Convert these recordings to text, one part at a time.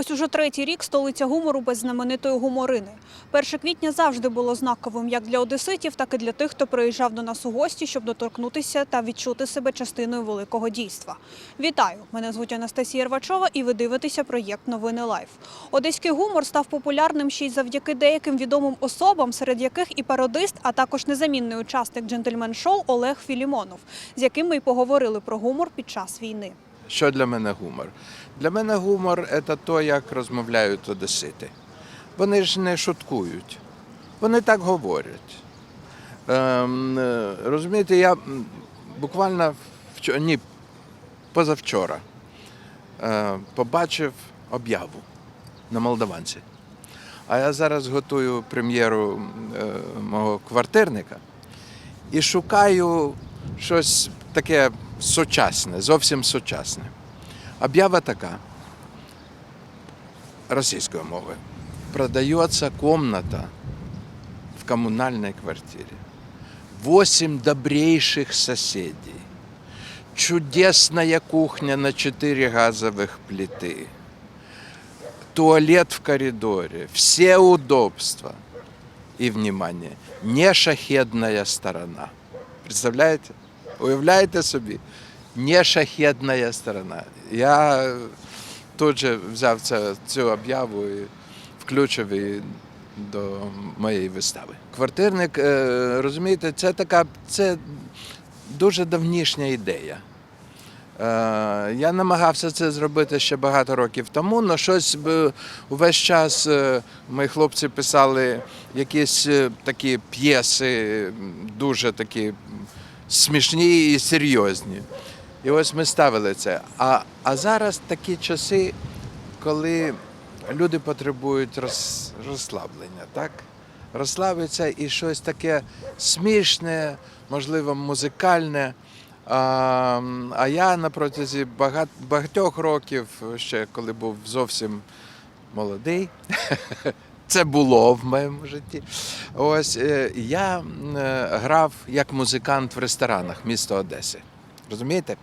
Ось уже третій рік столиця гумору без знаменитої гуморини. 1 квітня завжди було знаковим як для одеситів, так і для тих, хто приїжджав до нас у гості, щоб доторкнутися та відчути себе частиною великого дійства. Вітаю! Мене звуть Анастасія Рвачова, і ви дивитеся проєкт Новини Лайф. Одеський гумор став популярним ще й завдяки деяким відомим особам, серед яких і пародист, а також незамінний учасник джентльмен-шоу Олег Філімонов, з яким ми й поговорили про гумор під час війни. Що для мене гумор? Для мене гумор це то, як розмовляють одесити. Вони ж не шуткують, вони так говорять. Ем, е, розумієте, я буквально вчора, ні, позавчора е, побачив об'яву на Молдаванці. А я зараз готую прем'єру е, мого квартирника і шукаю щось таке сучасне, зовсім сучасне. Об'ява така російською мовою. Продается комната в коммунальной квартире. Восемь добрейших соседей. Чудесная кухня на четыре газовых плиты. Туалет в коридоре. Все удобства. И, внимание, не шахедная сторона. Представляєте? Уявляєте собі? Не шахедна сторона. Я е, тут же взяв це, цю об'яву і включив її до моєї вистави. Квартирник, е, розумієте, це така це дуже давнішня ідея. Е, Я намагався це зробити ще багато років тому, але щось увесь час е, мої хлопці писали якісь такі п'єси, дуже такі смішні і серйозні. І ось ми ставили це. А, а зараз такі часи, коли люди потребують роз, розслаблення, так? Розслабитися і щось таке смішне, можливо, музикальне. А, а я на протязі багат, багатьох років, ще коли був зовсім молодий, це було в моєму житті. Ось е, я е, грав як музикант в ресторанах міста Одеси. Розумієте?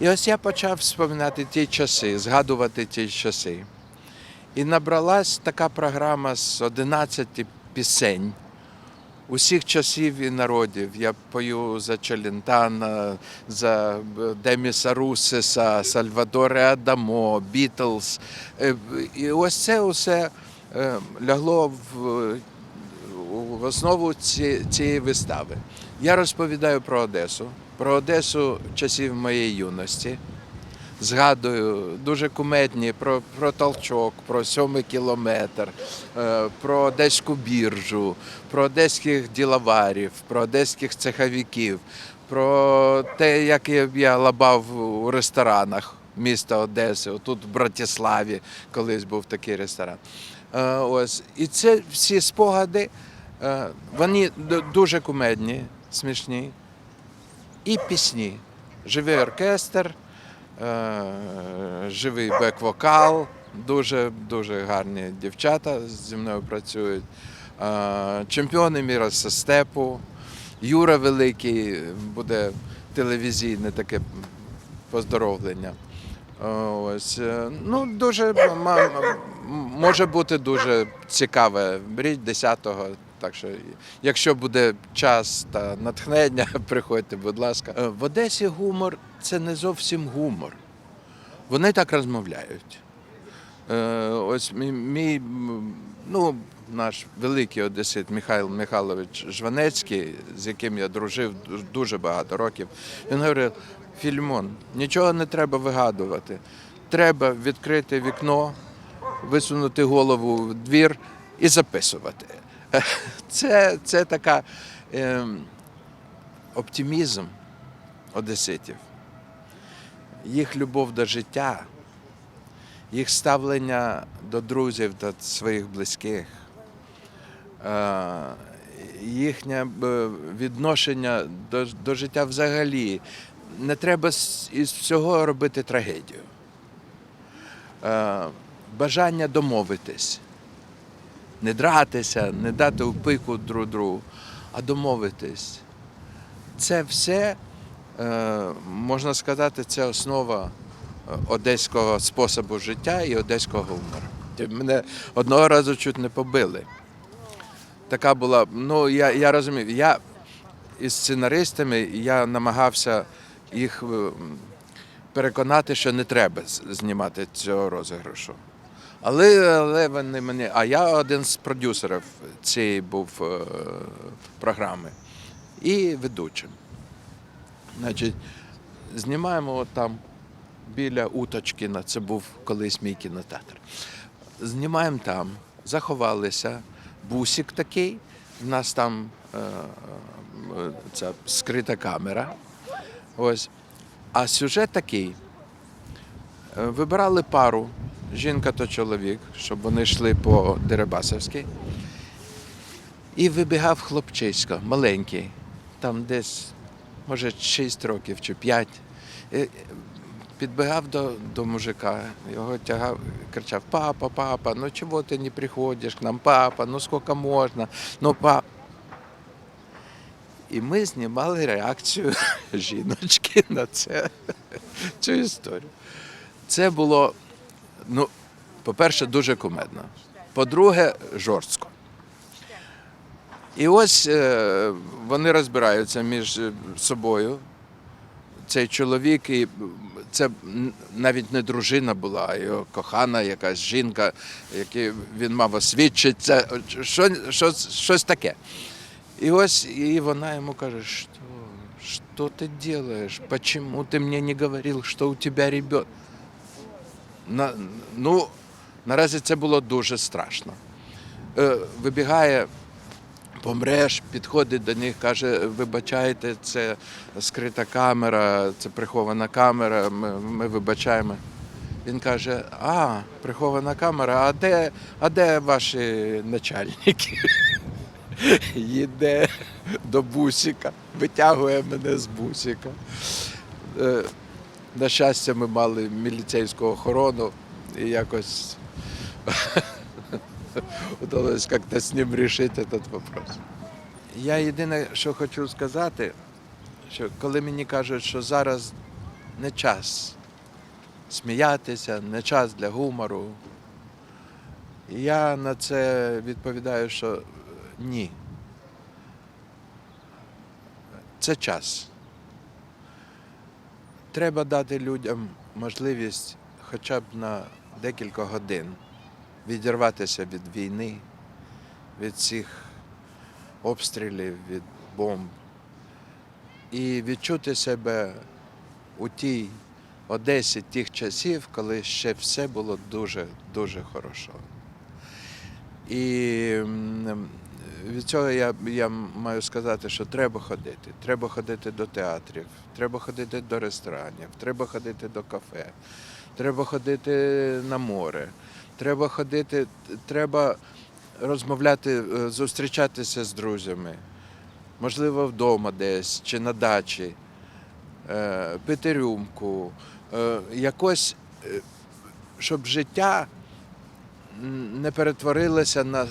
І ось я почав вспоминати ті часи, згадувати ті часи. І набралась така програма з 11 пісень усіх часів і народів. Я пою за Челентана, за Деміса Русеса, Сальвадоре Адамо, Бітлз. Е, І ось це усе е, лягло в основу цієї вистави. Я розповідаю про Одесу, про Одесу часів моєї юності. Згадую дуже кумедні про, про толчок, про сьомий кілометр, е, про одеську біржу, про одеських діловарів, про одеських цеховиків, про те, як я- лабав у ресторанах міста Одеси, отут в Братиславі колись був такий ресторан. Е, Ось. І це всі спогади, е, вони дуже кумедні, смішні. І пісні. Живий оркестр, е, живий бек-вокал, дуже, дуже гарні дівчата зі мною працюють. Е, Чемпіони міра з степу. Юра Великий буде телевізійне таке поздоровлення. Е, Ось. Ну, дуже може бути дуже цікаве. Беріть 10-го. Так що, якщо буде час та натхнення, приходьте, будь ласка. Е, В Одесі гумор це не зовсім гумор. Вони так розмовляють. Е, Ось мій, ну, наш великий одесит Михайло Михайлович Жванецький, з яким я дружив дуже багато років, він говорив: Фільмон, нічого не треба вигадувати. Треба відкрити вікно, висунути голову в двір і записувати. Це, це така ем, оптимізм одеситів, їх любов до життя, їх ставлення до друзів, до своїх близьких, е, їхнє е, відношення до, до життя взагалі. Не треба із всього робити трагедію. Е, Бажання домовитись, не дратися, не дати у пику друг другу, а домовитись. Це все, е, можна сказати, це основа одеського способу життя і одеського гумору. Мене одного разу чуть не побили. Така була, ну я, я розумів, я із сценаристами я намагався їх е, переконати, що не треба знімати цього розіграшу. Але, але вони мені. А я один з продюсерів цієї був е, програми і ведучим. Значить, знімаємо там біля Уточкіна, це був колись мій кінотеатр. Знімаємо там, заховалися, бусик такий, в нас там е, е, ця скрита камера. Ось. А сюжет такий. Е, Вибирали пару, жінка та чоловік, щоб вони йшли по Дерибасовській. І вибігав хлопчисько, маленький, там десь, може, 6 років чи 5. І Підбігав до, до мужика, його тягав, кричав: Папа, папа, ну чого ти не приходиш к нам, папа, ну скільки можна, ну пап. І ми знімали реакцію жіночки на це, цю історію. Це було, ну, по-перше, дуже кумедно. По-друге, жорстко. І ось е, вони розбираються між е, собою. Цей чоловік, і це навіть не дружина була, а його кохана якась жінка, яку він мав освідчитися, що, що, щось таке. І ось і вона йому каже, що, що ти робиш? Почему ти мені не говорив, що у тебе ребенок? На, ну, наразі це було дуже страшно. Е, вибігає, помреш, підходить до них, каже, вибачайте, це скрита камера, це прихована камера, ми, ми вибачаємо. Він каже: а, прихована камера, а де, а де ваші начальники? Їде до бусика, витягує мене з бусика. На щастя, ми мали міліцейську охорону і якось удалось як-то з ним рішити цей вопрос. Я єдине, що хочу сказати, що коли мені кажуть, що зараз не час сміятися, не час для гумору, я на це відповідаю, що ні. Це час. Треба дати людям можливість хоча б на декілька годин відірватися від війни, від цих обстрілів, від бомб і відчути себе у тій Одесі тих часів, коли ще все було дуже-дуже хорошо. І від цього я, я маю сказати, що треба ходити. Треба ходити до театрів, треба ходити до ресторанів, треба ходити до кафе, треба ходити на море, треба ходити, треба розмовляти, е, зустрічатися з друзями, можливо, вдома десь чи на дачі, е, пити рюмку, е, якось, щоб життя не перетворилося на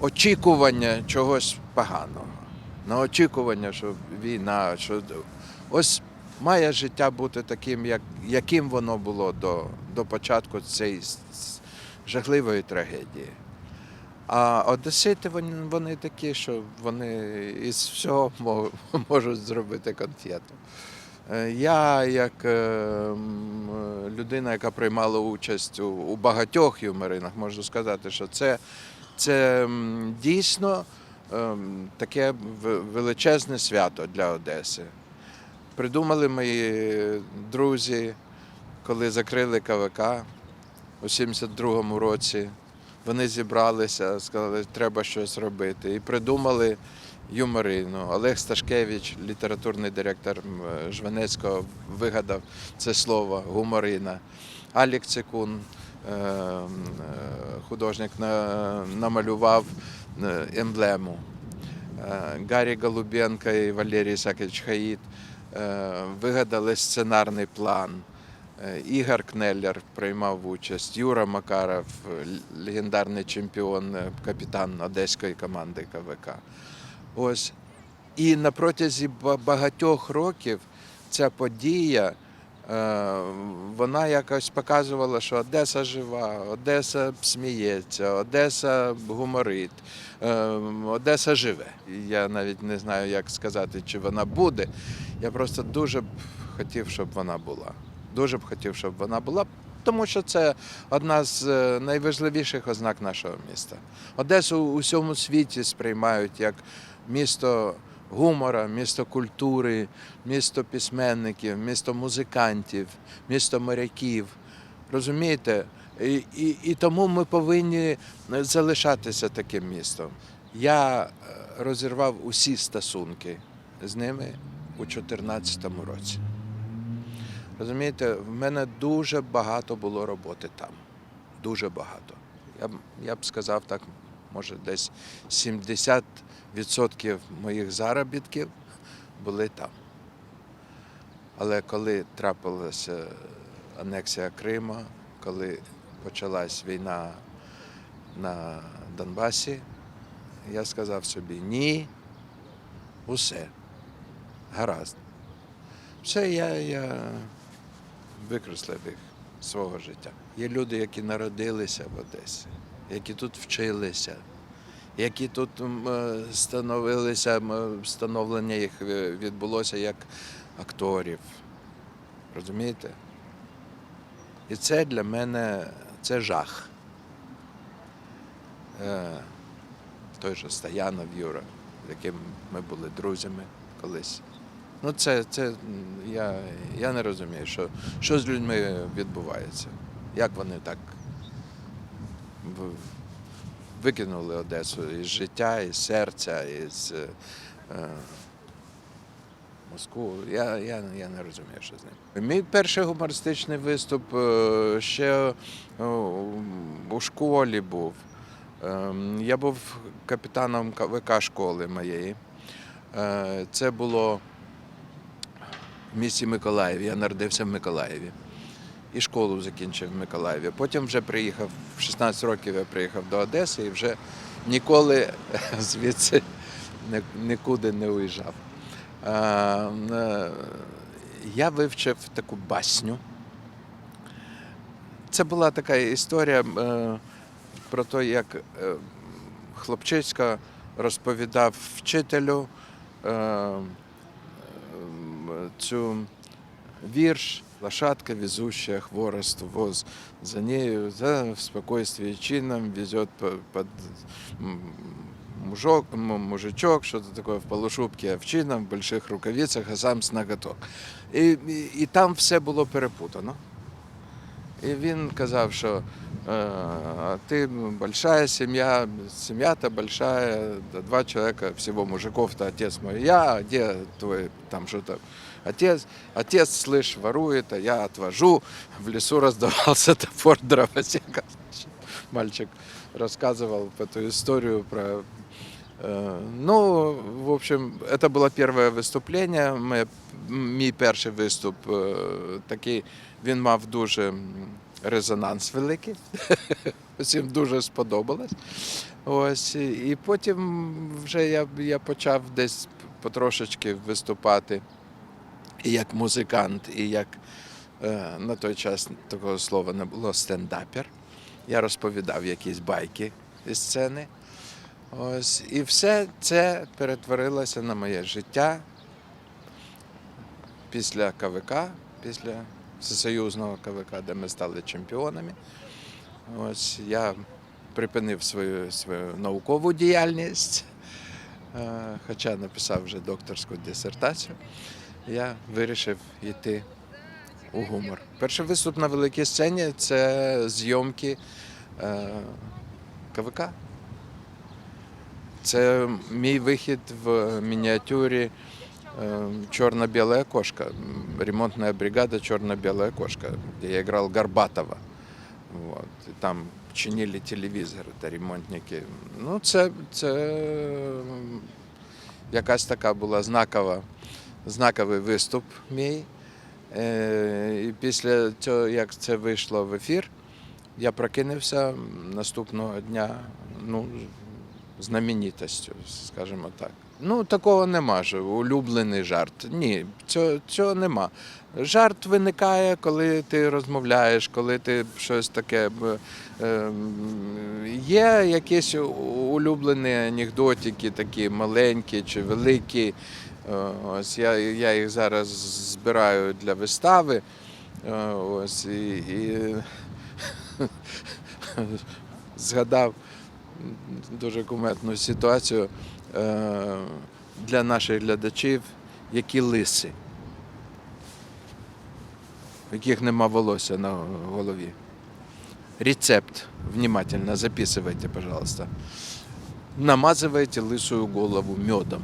очікування чогось поганого, на очікування, що війна, що ось має життя бути таким, як, яким воно було до, до початку цієї жахливої трагедії. А одесити вони, вони такі, що вони із всього можуть зробити конфету. Е, Я, як е, людина, яка приймала участь у, багатьох юморинах, можу сказати, що це, це дійсно ем, таке величезне свято для Одеси. Придумали мої друзі, коли закрили КВК у 72-му році. Вони зібралися, сказали, що треба щось робити. І придумали юморину. Олег Сташкевич, літературний директор Жванецького, вигадав це слово гуморина. Алік Цикун, е, е, художник, намалював е, емблему. Е, Гаррі Голубенко і Валерій Ісакович Хаїд е, вигадали сценарний план. Е, Ігор Кнеллер приймав участь, Юра Макаров, е, легендарний чемпіон, е, капітан одеської команди КВК. Ось. І на протязі багатьох років ця подія, е, вона якось показувала, що Одеса жива, Одеса сміється, Одеса гуморить, е, Одеса живе. Я навіть не знаю, як сказати, чи вона буде. Я просто дуже б хотів, щоб вона була. Дуже б хотів, щоб вона була, тому що це одна з е, найважливіших ознак нашого міста. Одесу у всьому світі сприймають як місто гумора, місто культури, місто письменників, місто музикантів, місто моряків. Розумієте? І, і, і тому ми повинні залишатися таким містом. Я е, розірвав усі стосунки з ними у 2014 році. Розумієте, в мене дуже багато було роботи там. Дуже багато. Я б, я б сказав так, може, десь 70% моїх заробітків були там. Але коли трапилася анексія Криму, коли почалась війна на Донбасі, я сказав собі ні, усе, гаразд. Все, я, я викреслив їх свого життя. Є люди, які народилися в Одесі, які тут вчилися, які тут е, становилися, м, становлення їх е, відбулося як акторів. Розумієте? І це для мене це жах. Е, той же Стоянов Юра, з яким ми були друзями колись. Ну, це, це я, я не розумію, що, що з людьми відбувається. Як вони так викинули Одесу із життя, із серця, із е, е, Москву. Я, я, я не розумію, що з ним. Мій перший гумористичний виступ е, ще у школі був. Ем, Я був капітаном КВК школи моєї. Це було в місті Миколаєві. Я народився в Миколаєві. І школу закінчив в Миколаєві. Потім вже приїхав, в 16 років я приїхав до Одеси і вже ніколи звідси нікуди не уїжджав. Е, Я вивчив таку басню. Це була така історія е, про те, як е, хлопчиська розповідав вчителю цю вірш «Лошадка, везущая хворост воз, за нею за в спокойствии чином везет под мужок, мужичок, что-то такое в полушубке овчина, в больших рукавицах, а сам з ноготок. І, і, і там все було перепутано. І він казав, що е, а ти большая сім'я, сім'я-то большая, два человека, всего мужиков-то отец мой, я, где твой там что-то отец, отец, слышь, ворует, а я отвожу. В лесу раздавался топор дровосека. Мальчик рассказывал эту историю про Е, Ну, в общем, это было первое виступлення. Моє, мій перший виступ е, такий, він мав дуже м, резонанс великий. Всім дуже сподобалось. Ось, і і потім вже я, я почав десь потрошечки виступати і як музикант, і як е, на той час такого слова не було стендапер. Я розповідав якісь байки зі сцени. Ось, і все це перетворилося на моє життя після КВК, після всесоюзного КВК, де ми стали чемпіонами. Ось я припинив свою, свою наукову діяльність, е, хоча написав вже докторську дисертацію. Я вирішив йти у гумор. Перший виступ на великій сцені це зйомки е, КВК. Це мій вихід в мініатюрі е, «Черно-белая кошка», м, ремонтная бригада «Черно-белая кошка», где я играл Горбатова. Вот. Там чинили телевізор та ремонтники. Ну, це, це якась така була знакова, знаковий виступ мій. Е, І після цього, як це вийшло в ефір, я прокинувся наступного дня ну, знаменитостю, скажімо так. Ну, такого нема, що улюблений жарт. Ні, цього, цього нема. Жарт виникає, коли ти розмовляєш, коли ти щось таке. ем, Є якісь улюблені анекдотики, такі маленькі чи великі. Е, Ось я, я їх зараз збираю для вистави. Е, Ось і, і згадав дуже куметну ситуацію е, для наших глядачів, які лиси, в яких нема волосся на голові. Рецепт. Внимательно записывайте, пожалуйста. Намазываете лысую голову медом.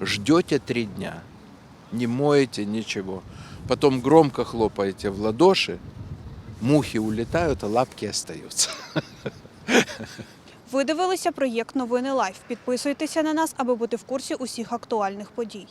Ждете три дня. Не моете ничего. Потом громко хлопаете в ладоши. Мухи улетают, а лапки остаются. Ви дивилися проєкт Новини Лайф. Підписуйтеся на нас, аби бути в курсі усіх актуальних подій.